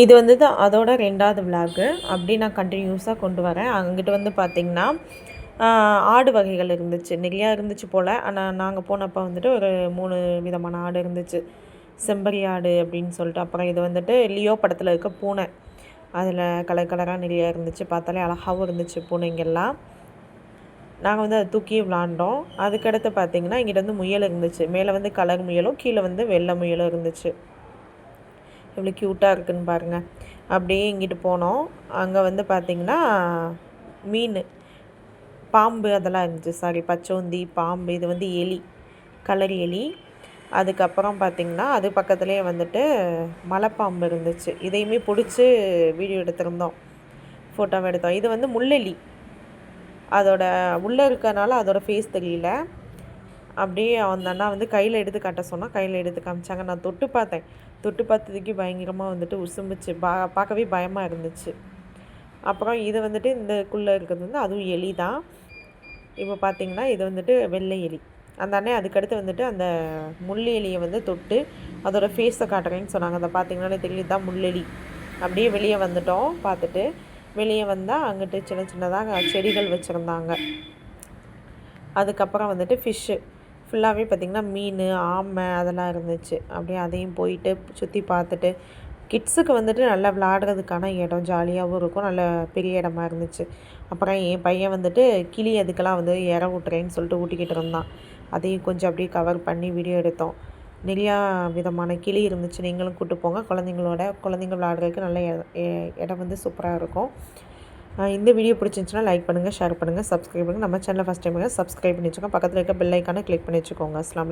இது வந்து தான் அதோட ரெண்டாவது விலாகு அப்படி நான் கண்டினியூஸாக கொண்டு வரேன். அங்கிட்டு வந்து பார்த்திங்கன்னா ஆடு வகைகள் இருந்துச்சு. நிறையா இருந்துச்சு போல். ஆனால் நாங்கள் போனப்போ வந்துட்டு ஒரு மூணு விதமான ஆடு இருந்துச்சு. செம்பரி ஆடு அப்படின்னு சொல்லிட்டு அப்புறம் இது வந்துட்டு லியோ படத்தில் இருக்க பூனை. அதில் கலர் கலராக நிறையா இருந்துச்சு. பார்த்தாலே அழகாகவும் இருந்துச்சு பூனைங்கெல்லாம். நாங்கள் வந்து அதை தூக்கி விளாண்டோம். அதுக்கடுத்து பார்த்திங்கன்னா இங்கிட்ட வந்து முயல் இருந்துச்சு. மேலே வந்து கலர் முயலும் கீழே வந்து வெள்ளை முயலும் இருந்துச்சு. எவ்வளோ க்யூட்டாக இருக்குதுன்னு பாருங்கள் அப்படியே இங்கிட்டு போனோம். அங்கே வந்து பார்த்திங்கன்னா மீன் பாம்பு அதெல்லாம் இருந்துச்சு. சாரி பச்சோந்தி பாம்பு இது வந்து எலி கலர் எலி. அதுக்கப்புறம் பார்த்திங்கன்னா அது பக்கத்துலேயே வந்துட்டு மலைப்பாம்பு இருந்துச்சு. இதையுமே பிடிச்சி வீடியோ எடுத்திருந்தோம். ஃபோட்டோவை எடுத்தோம். இது வந்து முள்ளெலி. அதோட உள்ளே இருக்கனால அதோட ஃபேஸ் தெரியல. அப்படியே அந்த அண்ணா வந்து கையில் எடுத்து காட்ட சொன்னால் கையில் எடுத்து காமிச்சாங்க. நான் தொட்டு பார்த்தேன். தொட்டு பார்த்ததுக்கு பயங்கரமாக வந்துட்டு உசும்புச்சு பா பார்க்கவே பயமாக இருந்துச்சு. அப்புறம் இது வந்துட்டு இந்த குள்ளே இருக்கிறது வந்து அதுவும் எலி தான். இப்போ பார்த்தீங்கன்னா இது வந்துட்டு வெள்ளை எலி. அந்த அண்ணன் அதுக்கடுத்து வந்துட்டு அந்த முள் எலியை வந்து தொட்டு அதோடய ஃபேஸை காட்டுறேன்னு சொன்னாங்க. அதை பார்த்தீங்கன்னா தெரியுது? தான் முள்ளெலி. அப்படியே வெளியே வந்துட்டோம். பார்த்துட்டு வெளியே வந்தால் அங்கிட்டு சின்ன சின்னதாக செடிகள் வச்சுருந்தாங்க. அதுக்கப்புறம் வந்துட்டு ஃபிஷ்ஷு ஃபுல்லாகவே பார்த்திங்கன்னா மீன் ஆமை அதெல்லாம் இருந்துச்சு. அப்படியே அதையும் போயிட்டு சுற்றி பார்த்துட்டு கிட்ஸுக்கு வந்துட்டு நல்லா விளாடுறதுக்கான இடம் ஜாலியாகவும் இருக்கும். நல்ல பெரிய இடமா இருந்துச்சு. அப்புறம் என் பையன் வந்துட்டு கிளி அதுக்கெல்லாம் வந்து இற விட்டுறேன்னு சொல்லிட்டு ஊட்டிக்கிட்டு இருந்தான். அதையும் கொஞ்சம் அப்படியே கவர் பண்ணி வீடியோ எடுத்தோம். நிறையா விதமான கிளி இருந்துச்சு. நீங்களும் கூப்பிட்டு போங்க. குழந்தைங்களோட குழந்தைங்க விளாடுறதுக்கு நல்ல இடம் வந்து சூப்பராக இருக்கும். இந்த வீடியோ பிடிச்சிருந்துச்சுன்னா லைக் பண்ணுங்கள் ஷேர் பண்ணுங்கள் சப்ஸ்கிரைப் பண்ணுங்கள் நம்ம சேனலில் ஃபஸ்ட் டைம் சப்ஸ்கிரைப் பண்ணி வச்சுக்கோங்க. பக்கத்தில் இருக்க பெல் ஐக்கானை கிளிக் பண்ணி வச்சுக்கோங்க. அஸ்லாம்